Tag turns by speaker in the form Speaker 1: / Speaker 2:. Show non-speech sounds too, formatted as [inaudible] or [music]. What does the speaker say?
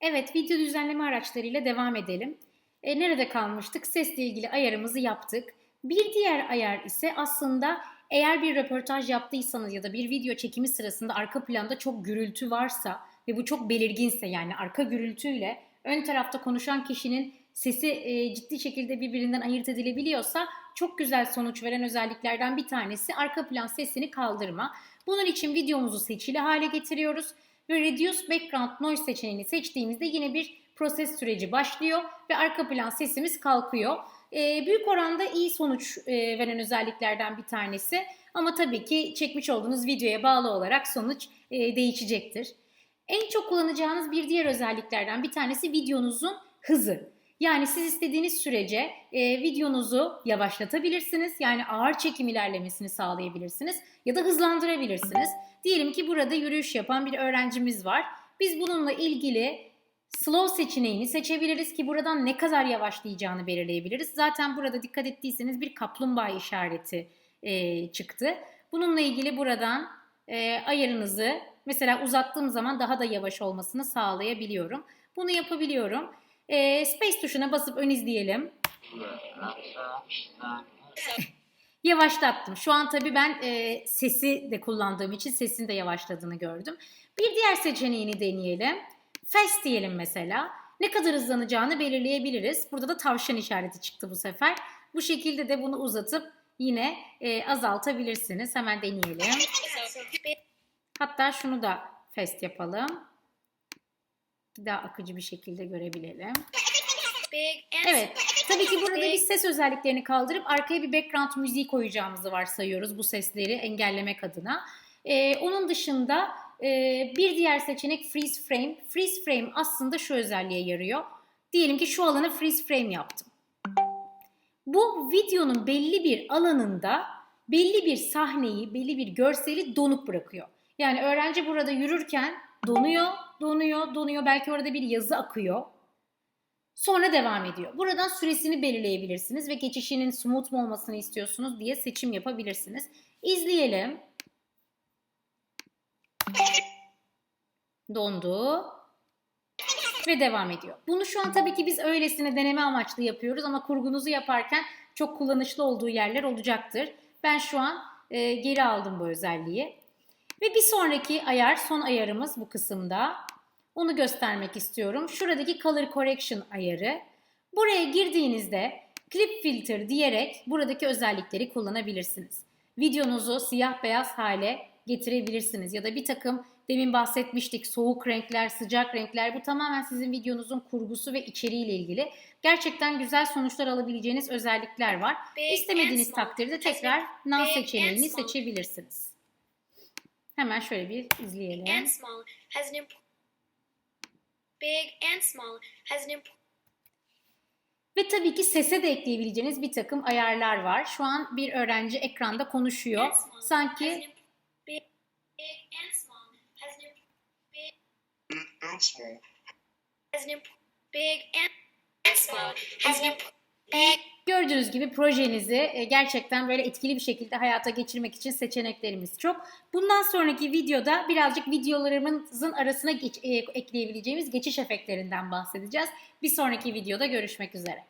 Speaker 1: Evet, video düzenleme araçlarıyla devam edelim. E, nerede kalmıştık? Sesle ilgili ayarımızı yaptık. Bir diğer ayar ise aslında eğer bir röportaj yaptıysanız ya da bir video çekimi sırasında arka planda çok gürültü varsa ve bu çok belirginse yani arka gürültüyle ön tarafta konuşan kişinin sesi e, ciddi şekilde birbirinden ayırt edilebiliyorsa çok güzel sonuç veren özelliklerden bir tanesi arka plan sesini kaldırma. Bunun için videomuzu seçili hale getiriyoruz ve Reduce Background Noise seçeneğini seçtiğimizde yine bir proses süreci başlıyor ve arka plan sesimiz kalkıyor. E, büyük oranda iyi sonuç e, veren özelliklerden bir tanesi ama tabii ki çekmiş olduğunuz videoya bağlı olarak sonuç e, değişecektir. En çok kullanacağınız bir diğer özelliklerden bir tanesi videonuzun hızı. Yani siz istediğiniz sürece e, videonuzu yavaşlatabilirsiniz. Yani ağır çekim ilerlemesini sağlayabilirsiniz ya da hızlandırabilirsiniz. Diyelim ki burada yürüyüş yapan bir öğrencimiz var. Biz bununla ilgili slow seçeneğini seçebiliriz ki buradan ne kadar yavaşlayacağını belirleyebiliriz. Zaten burada dikkat ettiyseniz bir kaplumbağa işareti e, çıktı. Bununla ilgili buradan e, ayarınızı mesela uzattığım zaman daha da yavaş olmasını sağlayabiliyorum. Bunu yapabiliyorum. E, space tuşuna basıp ön izleyelim. [laughs] Yavaşlattım. Şu an tabii ben e, sesi de kullandığım için sesin de yavaşladığını gördüm. Bir diğer seçeneğini deneyelim. Fast diyelim mesela. Ne kadar hızlanacağını belirleyebiliriz. Burada da tavşan işareti çıktı bu sefer. Bu şekilde de bunu uzatıp yine e, azaltabilirsiniz. Hemen deneyelim. Hatta şunu da fast yapalım. Daha akıcı bir şekilde görebilelim. Evet. Tabii ki burada biz ses özelliklerini kaldırıp arkaya bir background müziği koyacağımızı varsayıyoruz bu sesleri engellemek adına. Ee, onun dışında e, bir diğer seçenek freeze frame. Freeze frame aslında şu özelliğe yarıyor. Diyelim ki şu alanı freeze frame yaptım. Bu videonun belli bir alanında belli bir sahneyi, belli bir görseli donuk bırakıyor. Yani öğrenci burada yürürken donuyor, donuyor, donuyor. Belki orada bir yazı akıyor. Sonra devam ediyor. Buradan süresini belirleyebilirsiniz ve geçişinin smooth mu olmasını istiyorsunuz diye seçim yapabilirsiniz. İzleyelim. Dondu. Ve devam ediyor. Bunu şu an tabii ki biz öylesine deneme amaçlı yapıyoruz ama kurgunuzu yaparken çok kullanışlı olduğu yerler olacaktır. Ben şu an e, geri aldım bu özelliği. Ve bir sonraki ayar, son ayarımız bu kısımda. Onu göstermek istiyorum. Şuradaki Color Correction ayarı. Buraya girdiğinizde Clip Filter diyerek buradaki özellikleri kullanabilirsiniz. Videonuzu siyah beyaz hale getirebilirsiniz. Ya da bir takım demin bahsetmiştik soğuk renkler, sıcak renkler. Bu tamamen sizin videonuzun kurgusu ve içeriğiyle ilgili. Gerçekten güzel sonuçlar alabileceğiniz özellikler var. İstemediğiniz takdirde tekrar None seçeneğini seçebilirsiniz. Hemen şöyle bir izleyelim.
Speaker 2: and small has an imp- big and small has an imp-
Speaker 1: Ve tabii ki sese de ekleyebileceğiniz bir takım ayarlar var. Şu an bir öğrenci ekranda konuşuyor.
Speaker 2: and small has an
Speaker 1: Sanki
Speaker 2: big, big and small has an big
Speaker 1: gördüğünüz gibi projenizi e, gerçekten böyle etkili bir şekilde hayata geçirmek için seçeneklerimiz çok. Bundan sonraki videoda birazcık videolarımızın arasına geç- e, ekleyebileceğimiz geçiş efektlerinden bahsedeceğiz. Bir sonraki videoda görüşmek üzere.